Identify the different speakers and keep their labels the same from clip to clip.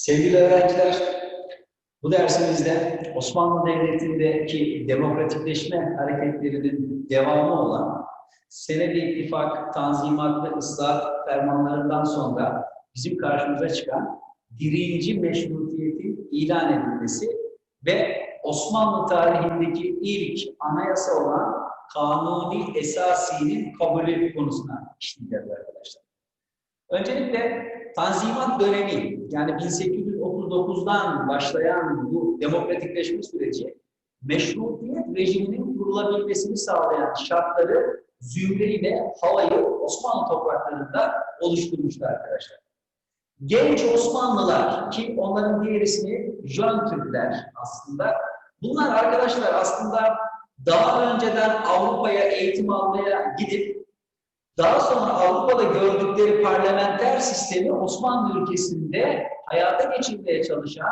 Speaker 1: Sevgili öğrenciler, bu dersimizde Osmanlı Devleti'ndeki demokratikleşme hareketlerinin devamı olan Senedi İttifak, Tanzimat ve Islah fermanlarından sonra bizim karşımıza çıkan birinci meşrutiyetin ilan edilmesi ve Osmanlı tarihindeki ilk anayasa olan Kanuni Esasi'nin kabulü konusuna işleyeceğiz arkadaşlar. Öncelikle Tanzimat dönemi yani 1839'dan başlayan bu demokratikleşme süreci meşrutiyet rejiminin kurulabilmesini sağlayan şartları zümreyle havayı Osmanlı topraklarında oluşturmuştu arkadaşlar. Genç Osmanlılar ki onların diğer ismi Jön Türkler aslında. Bunlar arkadaşlar aslında daha önceden Avrupa'ya eğitim almaya gidip daha sonra Avrupa'da gördükleri parlamenter sistemi Osmanlı ülkesinde hayata geçirmeye çalışan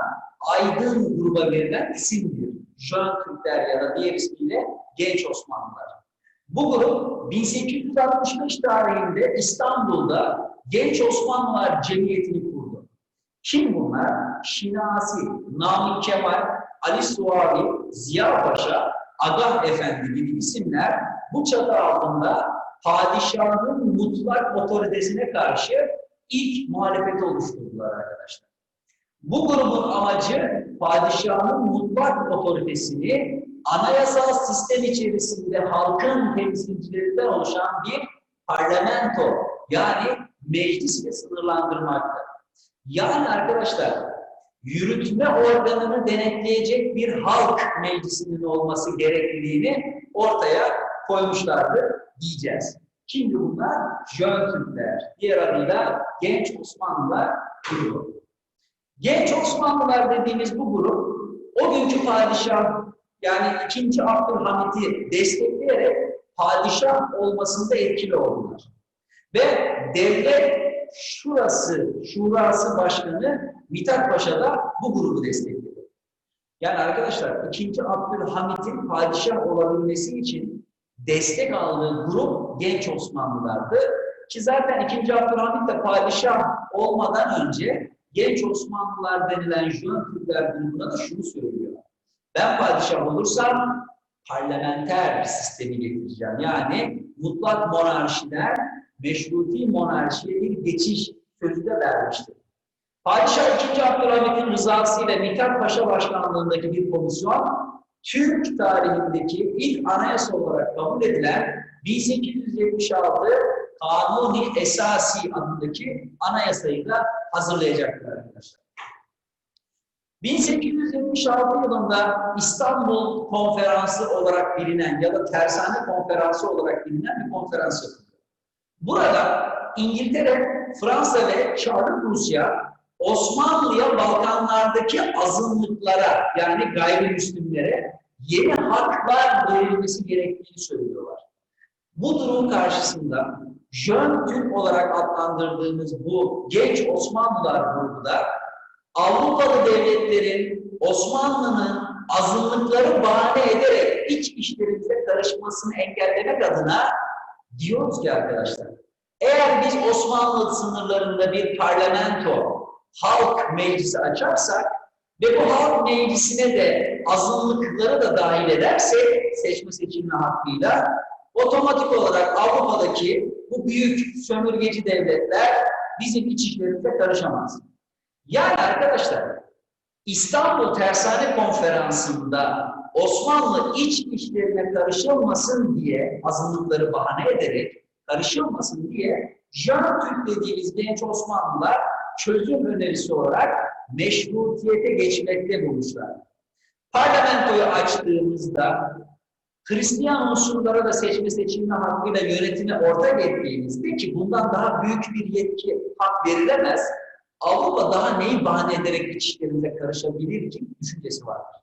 Speaker 1: aydın gruba verilen isimdir. Jön Türkler ya da diğer ismiyle Genç Osmanlılar. Bu grup 1865 tarihinde İstanbul'da Genç Osmanlılar Cemiyeti'ni kurdu. Kim bunlar? Şinasi, Namık Kemal, Ali Suavi, Ziya Paşa, Agah Efendi gibi isimler bu çatı altında padişahın mutlak otoritesine karşı ilk muhalefeti oluşturdular arkadaşlar. Bu grubun amacı padişahın mutlak otoritesini anayasal sistem içerisinde halkın temsilcilerinden oluşan bir parlamento yani meclis ile sınırlandırmaktır. Yani arkadaşlar yürütme organını denetleyecek bir halk meclisinin olması gerekliliğini ortaya koymuşlardı diyeceğiz. Şimdi bunlar Jön Türkler, diğer adıyla Genç Osmanlılar grubu. Genç Osmanlılar dediğimiz bu grup o günkü padişah yani 2. Abdülhamit'i destekleyerek padişah olmasında etkili oldular. Ve devlet şurası, şurası başkanı Mithat Paşa da bu grubu destekledi. Yani arkadaşlar 2. Abdülhamit'in padişah olabilmesi için destek aldığı grup genç Osmanlılardı. Ki zaten 2. Abdülhamit de padişah olmadan önce genç Osmanlılar denilen Jön Türkler grubuna da şunu söylüyor. Ben padişah olursam parlamenter sistemi getireceğim. Yani mutlak monarşiden meşruti monarşiye bir geçiş sözü de vermiştir. Padişah 2. Abdülhamit'in rızasıyla Mithat Paşa başkanlığındaki bir komisyon Türk tarihindeki ilk anayasa olarak kabul edilen 1876 Kanuni Esasi adındaki anayasayı da hazırlayacaklar arkadaşlar. 1876 yılında İstanbul Konferansı olarak bilinen ya da Tersane Konferansı olarak bilinen bir konferans yapıldı. Burada İngiltere, Fransa ve Çarlık Rusya Osmanlı'ya Balkanlardaki azınlıklara yani gayrimüslimlere yeni haklar verilmesi gerektiğini söylüyorlar. Bu durum karşısında Jön Türk olarak adlandırdığımız bu genç Osmanlılar grubu da Avrupalı devletlerin Osmanlı'nın azınlıkları bahane ederek iç işlerimize karışmasını engellemek adına diyoruz ki arkadaşlar, eğer biz Osmanlı sınırlarında bir parlamento, halk meclisi açarsak ve bu halk meclisine de azınlıkları da dahil edersek seçme seçilme hakkıyla otomatik olarak Avrupa'daki bu büyük sömürgeci devletler bizim iç işlerimize karışamaz. Yani arkadaşlar İstanbul Tersane Konferansı'nda Osmanlı iç işlerine karışılmasın diye azınlıkları bahane ederek karışılmasın diye Jön Türk dediğimiz genç Osmanlılar çözüm önerisi olarak meşrutiyete geçmekte bulmuşlar. Parlamentoyu açtığımızda Hristiyan unsurlara da seçme seçilme hakkıyla yönetime ortak ettiğimizde ki bundan daha büyük bir yetki hak verilemez, Avrupa daha neyi bahane ederek içişlerimize karışabilir ki düşüncesi vardır.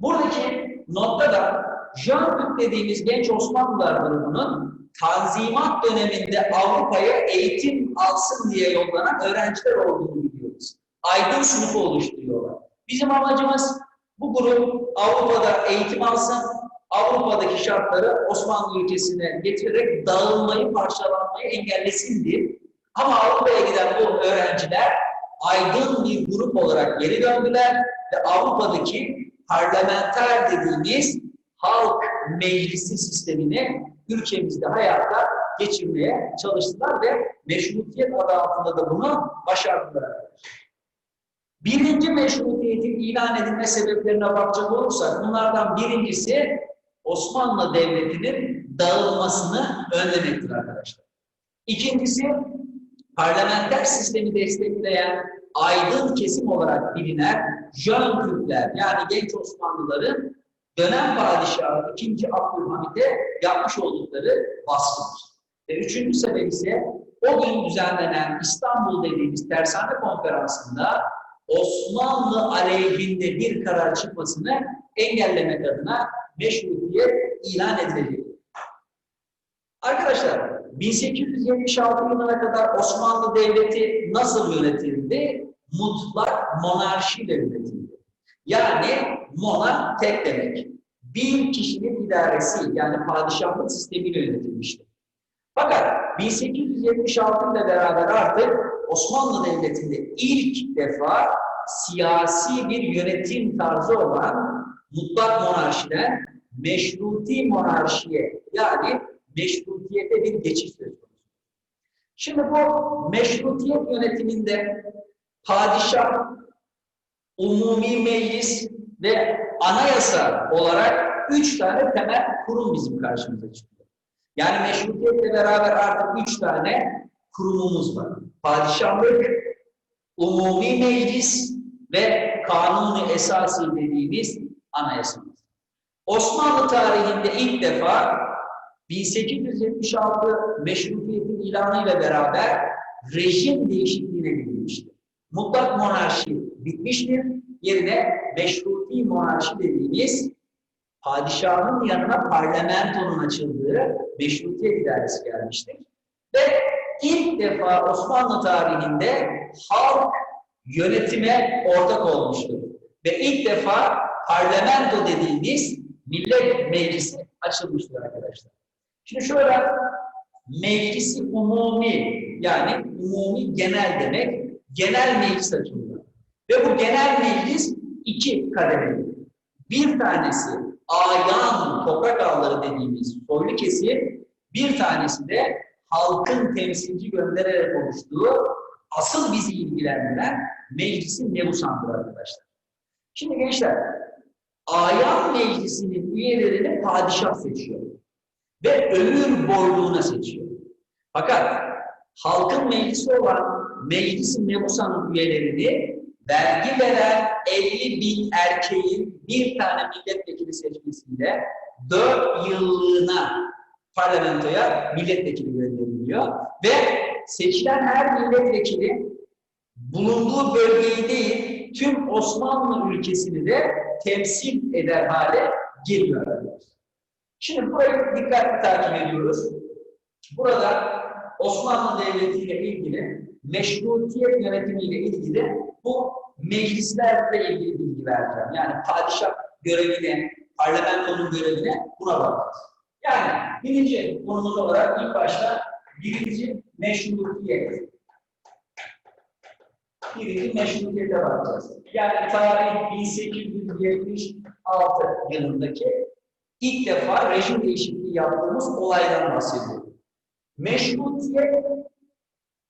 Speaker 1: Buradaki notta da Jean dediğimiz genç Osmanlılar grubunun Tanzimat döneminde Avrupa'ya eğitim alsın diye yollanan öğrenciler olduğunu biliyoruz. Aydın sınıfı oluşturuyorlar. Bizim amacımız bu grup Avrupa'da eğitim alsın, Avrupa'daki şartları Osmanlı ülkesine getirerek dağılmayı, parçalanmayı engellesin diye. Ama Avrupa'ya giden bu öğrenciler aydın bir grup olarak geri döndüler ve Avrupa'daki parlamenter dediğimiz halk meclisi sistemini ülkemizde hayata geçirmeye çalıştılar ve meşrutiyet adı altında da bunu başardılar. Birinci meşrutiyetin ilan edilme sebeplerine bakacak olursak bunlardan birincisi Osmanlı Devleti'nin dağılmasını önlemektir arkadaşlar. İkincisi parlamenter sistemi destekleyen aydın kesim olarak bilinen Jön Türkler yani genç Osmanlıların dönem padişahı 2. Abdülhamit'e yapmış oldukları baskıdır. Ve üçüncü sebep ise o gün düzenlenen İstanbul dediğimiz tersane konferansında Osmanlı aleyhinde bir karar çıkmasını engellemek adına meşrutiyet ilan edilecek. Arkadaşlar 1876 yılına kadar Osmanlı Devleti nasıl yönetildi? Mutlak monarşiyle yönetildi. Yani mona tek demek. Bir kişinin idaresi yani padişahlık sistemiyle yönetilmiştir. Fakat 1876 ile beraber artık Osmanlı Devleti'nde ilk defa siyasi bir yönetim tarzı olan mutlak monarşiden meşruti monarşiye yani meşrutiyete bir geçiş söz konusu. Şimdi bu meşrutiyet yönetiminde padişah, umumi meclis ve anayasa olarak üç tane temel kurum bizim karşımıza çıkıyor. Yani meşrutiyetle beraber artık üç tane kurumumuz var. Padişahlık, umumi meclis ve kanunu esası dediğimiz anayasamız. Osmanlı tarihinde ilk defa 1876 meşrutiyetin ilanıyla beraber rejim değişikliğine gidilmiştir. Mutlak monarşi bitmiştir. Yerine meşruti monarşi dediğimiz padişahın yanına parlamentonun açıldığı meşrutiyet idaresi gelmiştir. Ve ilk defa Osmanlı tarihinde halk yönetime ortak olmuştur. Ve ilk defa parlamento dediğimiz millet meclisi açılmıştır arkadaşlar. Şimdi şöyle meclisi umumi yani umumi genel demek genel meclis açılıyor. Ve bu genel meclis iki kademeli. Bir tanesi ayan toprak ağları dediğimiz soylu kesim, bir tanesi de halkın temsilci göndererek oluştuğu asıl bizi ilgilendiren meclisin nebusandır arkadaşlar. Şimdi gençler, ayan meclisinin üyelerini padişah seçiyor ve ömür boyluğuna seçiyor. Fakat halkın meclisi olan meclisin nebusanın üyelerini vergi veren 50 bin erkeğin bir tane milletvekili seçmesiyle 4 yıllığına parlamentoya milletvekili gönderiliyor ve seçilen her milletvekili bulunduğu bölgeyi değil tüm Osmanlı ülkesini de temsil eder hale geliyor. Şimdi burayı dikkatli takip ediyoruz. Burada Osmanlı Devleti ile ilgili meşrutiyet yönetimiyle ilgili bu meclislerle ilgili bilgi vereceğim. Yani padişah görevine, parlamentonun görevine buna bakacağız. Yani birinci konumuz olarak ilk başta birinci meşrutiyet. Birinci meşrutiyete bakacağız. Yani tarih 1876 yılındaki ilk defa rejim değişikliği yaptığımız olaydan bahsediyor. Meşrutiyet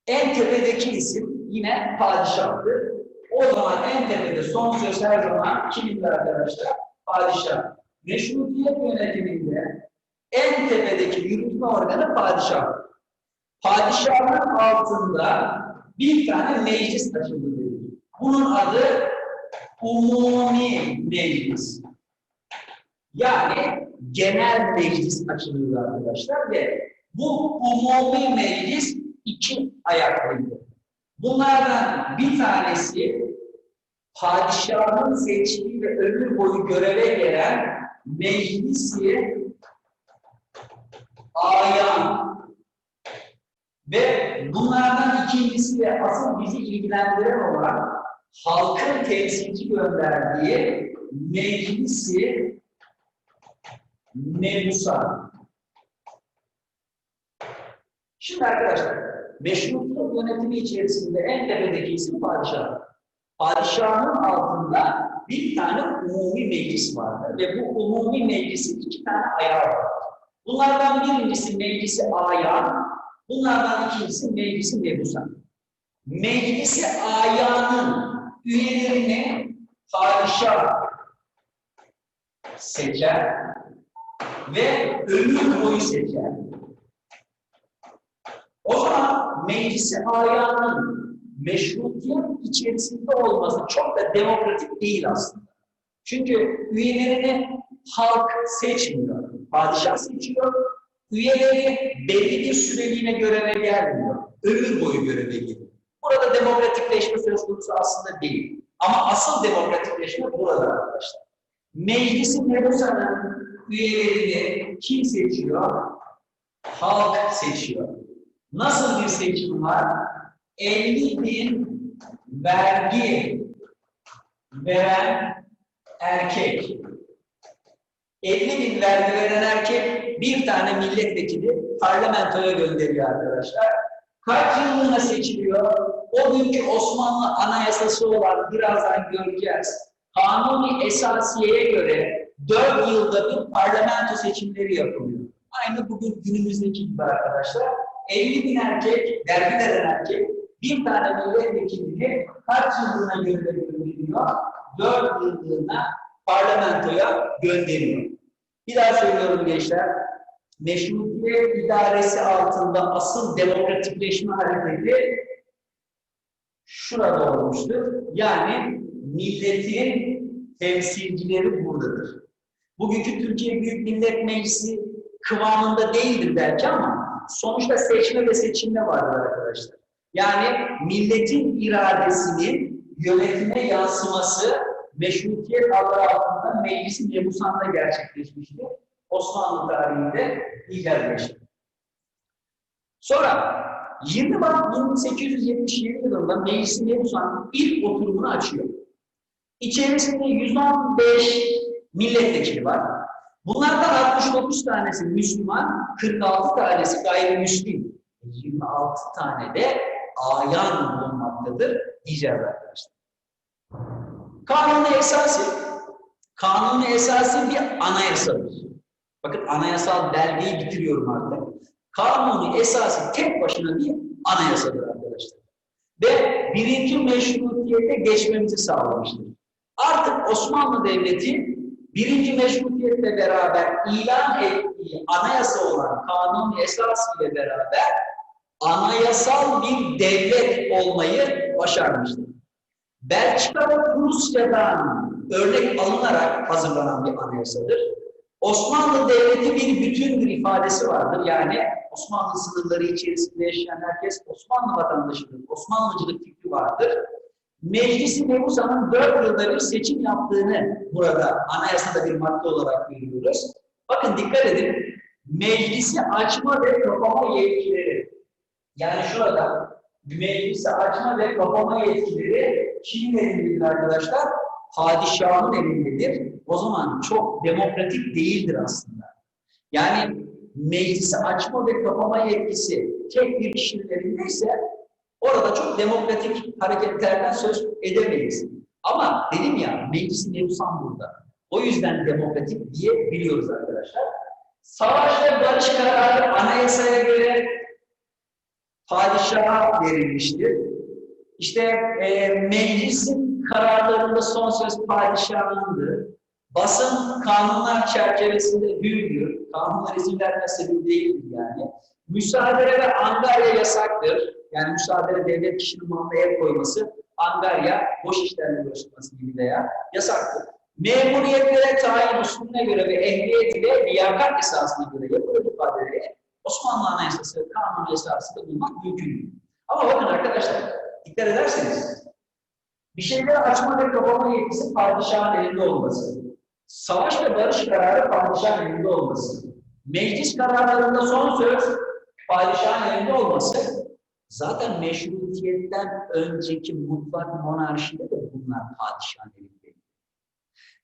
Speaker 1: en tepedeki isim yine padişahtır. O zaman en tepede son söz her zaman kimdir arkadaşlar? Padişah. Meşrutiyet yönetiminde en tepedeki yürütme organı padişah. Padişahın altında bir tane meclis açıldı. Bunun adı umumi meclis. Yani genel meclis açılıyor arkadaşlar ve bu umumi meclis iki ayaklıydı. Bunlardan bir tanesi padişahın seçtiği ve ömür boyu göreve gelen meclisi ayan ve bunlardan ikincisi ve asıl bizi ilgilendiren olan halkın temsilci gönderdiği meclisi Nebusa. Şimdi arkadaşlar, Meşrutiyet yönetimi içerisinde en tepedeki isim padişah. Padişahın altında bir tane umumi meclis vardır ve bu umumi meclisin iki tane ayağı var. Bunlardan birincisi meclisi ayan, bunlardan ikincisi meclisi mebusan. Meclisi ayanın üyelerini padişah seçer ve ömür boyu seçer. O zaman meclisi ayanın meşrutiyet içerisinde olması çok da demokratik değil aslında. Çünkü üyelerini halk seçmiyor. Padişah seçiyor. Üyeleri belli bir süreliğine göreve gelmiyor. Ömür boyu göreve geliyor. Burada demokratikleşme söz konusu aslında değil. Ama asıl demokratikleşme burada arkadaşlar. Meclisin Nebusa'nın üyelerini kim seçiyor? Halk seçiyor. Nasıl bir seçim var? 50 bin vergi veren erkek. 50 bin vergi veren erkek bir tane milletvekili parlamentoya gönderiyor arkadaşlar. Kaç yıllığına seçiliyor? O günkü Osmanlı anayasası olan birazdan göreceğiz. Kanuni esasiyeye göre 4 yılda bir parlamento seçimleri yapılıyor. Aynı bugün günümüzdeki gibi arkadaşlar. 50 bin erkek, vergi veren erkek bir tane milletvekilini kaç yıllığına gönderiyor? 4 yıllığına parlamentoya gönderiyor. Bir daha söylüyorum gençler. Meşrutiyet idaresi altında asıl demokratikleşme hareketi şurada olmuştur. Yani milletin temsilcileri buradadır. Bugünkü Türkiye Büyük Millet Meclisi kıvamında değildir belki ama sonuçta seçme ve seçilme vardır arkadaşlar. Yani milletin iradesinin yönetime yansıması meşrutiyet adı altında meclisin Nebusa'nda gerçekleşmişti. Osmanlı tarihinde ilerlemişti. Sonra 20 Mart 1877 yılında Meclis-i Nebusa'nın ilk oturumunu açıyor. İçerisinde 115 milletvekili var. Bunlardan 69 tanesi Müslüman, 46 tanesi gayrimüslim. 26 tane de ayan bulunmaktadır diyeceğiz arkadaşlar. Kanunu esası, kanunu esası bir anayasadır. Bakın anayasal belgeyi bitiriyorum artık. Kanunu esası tek başına bir anayasadır arkadaşlar. Ve birinci meşrutiyete geçmemizi sağlamıştır. Artık Osmanlı Devleti birinci meşrutiyetle beraber ilan ettiği anayasa olan kanun esası ile beraber anayasal bir devlet olmayı başarmıştır. Belçika ve Rusya'dan örnek alınarak hazırlanan bir anayasadır. Osmanlı Devleti bir bütündür ifadesi vardır. Yani Osmanlı sınırları içerisinde yaşayan herkes Osmanlı vatandaşıdır. Osmanlıcılık fikri vardır. Meclisi Nebusa'nın dört yılda bir seçim yaptığını burada anayasada bir madde olarak görüyoruz. Bakın dikkat edin. Meclisi açma ve kapama yetkileri. Yani şurada meclisi açma ve kapama yetkileri kimin elindedir arkadaşlar? Padişahın elindedir. O zaman çok demokratik değildir aslında. Yani meclisi açma ve kapama yetkisi tek bir kişinin elindeyse orada çok demokratik hareketlerden söz edemeyiz. Ama dedim ya meclisin Nebusan burada. O yüzden demokratik diye biliyoruz arkadaşlar. Savaş ve barış kararı anayasaya göre padişaha verilmiştir. İşte e, meclisin kararlarında son söz padişahındır. Basın kanunlar çerçevesinde hürdür. Kanunlar izin vermezse hür değildir yani. Müsaade ve angarya yasaktır. Yani müsaade devlet kişinin malına koyması, angarya boş işlerle uğraşılması gibi veya yasaktır. Memuriyetlere tayin usulüne göre ve ehliyet ile liyakat esasına göre yapılır ifadeleri Osmanlı Anayasası kanun esasında bulmak mümkün. Ama bakın arkadaşlar, dikkat ederseniz bir şeyleri açma ve kapama yetkisi padişahın elinde olması, savaş ve barış kararı padişahın elinde olması, meclis kararlarında son söz padişahın elinde olması, zaten meşrutiyetten önceki mutlak monarşide de bunlar padişahın elinde.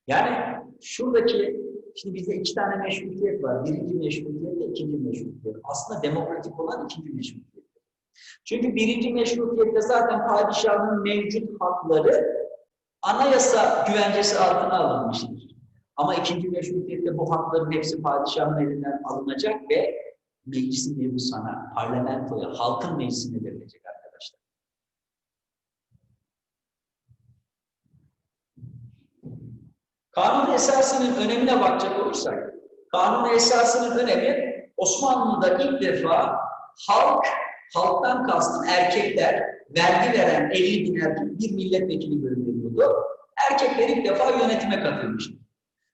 Speaker 1: Yani şuradaki, şimdi bizde iki tane meşrutiyet var. Birinci meşrutiyet ve ikinci meşrutiyet. Aslında demokratik olan ikinci meşrutiyet. Çünkü birinci meşrutiyette zaten padişahın mevcut hakları anayasa güvencesi altına alınmıştır. Ama ikinci meşrutiyette bu hakların hepsi padişahın elinden alınacak ve meclisin mebusana, parlamentoya, halkın meclisine verilecek arkadaşlar. Kanun esasının önemine bakacak olursak, kanun esasının önemi Osmanlı'da ilk defa halk, halktan kastım erkekler, vergi veren 50 bin bir milletvekili görülüyordu. Erkekler ilk defa yönetime katılmıştı.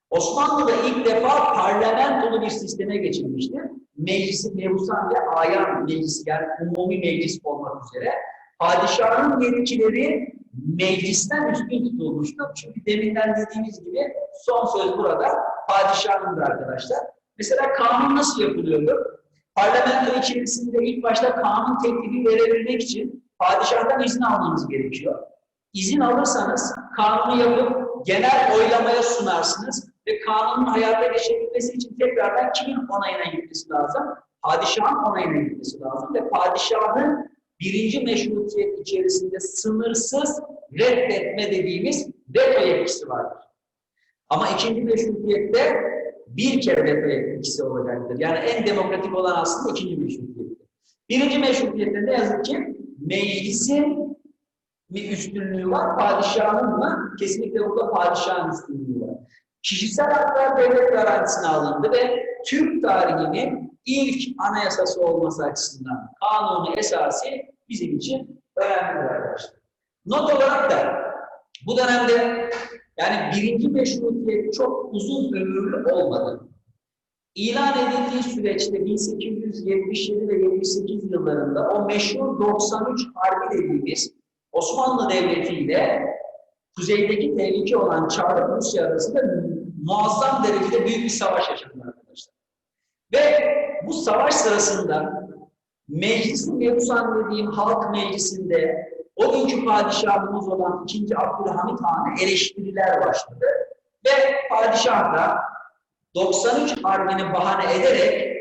Speaker 1: Osmanlı'da ilk defa parlamentolu bir sisteme geçilmiştir. Meclisi mebusan ve ayan meclisi yani umumi meclis olmak üzere padişahın yetkileri meclisten üstün tutulmuştu. Çünkü deminden dediğimiz gibi son söz burada padişahındır arkadaşlar. Mesela kanun nasıl yapılıyordu? Parlamento içerisinde ilk başta kanun teklifi verebilmek için padişahdan izin almanız gerekiyor. İzin alırsanız kanunu yapıp genel oylamaya sunarsınız ve kanunun hayata geçirilmesi için tekrardan kimin onayına gitmesi lazım? Padişahın onayına gitmesi lazım ve padişahın birinci meşrutiyet içerisinde sınırsız reddetme dediğimiz veto yetkisi vardır. Ama ikinci meşrutiyette bir kere veto yetkisi olacaktır. Yani en demokratik olan aslında ikinci meşrutiyettir. Birinci meşrutiyette ne yazık ki meclisin bir üstünlüğü var, padişahın mı? Kesinlikle burada padişahın üstünlüğü. Kişisel haklar devlet garantisine alındı ve Türk tarihinin ilk anayasası olması açısından kanunu esası bizim için önemlidir arkadaşlar. Not olarak da bu dönemde yani birinci meşrutiyet çok uzun ömürlü olmadı. İlan edildiği süreçte 1877 ve 78 yıllarında o meşhur 93 Harbi dediğimiz Osmanlı Devleti ile kuzeydeki tehlike olan Çarlık Rusya arasında muazzam derecede büyük bir savaş yaşandı arkadaşlar. Ve bu savaş sırasında meclisin mebusan dediğim halk meclisinde o günkü padişahımız olan 2. Abdülhamit Han'a eleştiriler başladı. Ve padişah da 93 Harbi'ni bahane ederek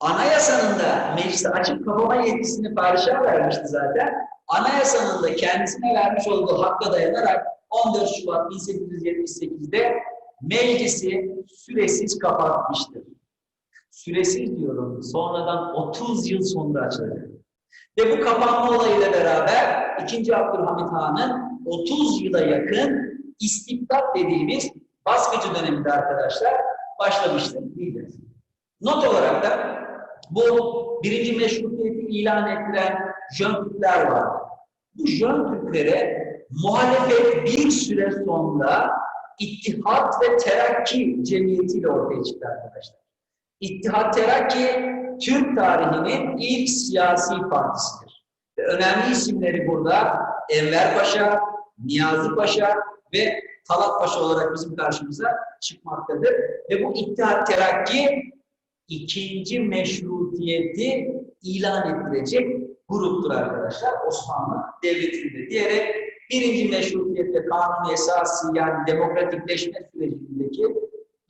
Speaker 1: anayasanın da meclisi açıp kapama yetkisini padişah vermişti zaten. Anayasanın da kendisine vermiş olduğu hakka dayanarak 14 Şubat 1878'de meclisi süresiz kapatmıştır. Süresiz diyorum. Sonradan 30 yıl sonra açılacak. Ve bu kapanma olayıyla beraber 2. Abdülhamit Han'ın 30 yıla yakın istibdat dediğimiz baskıcı döneminde arkadaşlar başlamıştır. Biliriz. Not olarak da bu birinci meşrutiyeti ilan ettiren Jön Türkler vardı. Bu Jön Türklere muhalefet bir süre sonra İttihat ve Terakki cemiyetiyle ortaya çıktı arkadaşlar. İttihat Terakki Türk tarihinin ilk siyasi partisidir. Ve önemli isimleri burada Enver Paşa, Niyazi Paşa ve Talat Paşa olarak bizim karşımıza çıkmaktadır. Ve bu İttihat Terakki ikinci meşrutiyeti ilan ettirecek gruptur arkadaşlar Osmanlı Devleti'nde diyerek birinci meşrutiyette kanun esası yani demokratikleşme sürecindeki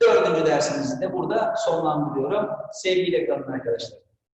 Speaker 1: dördüncü dersimizi de burada sonlandırıyorum. Sevgiyle kalın arkadaşlar.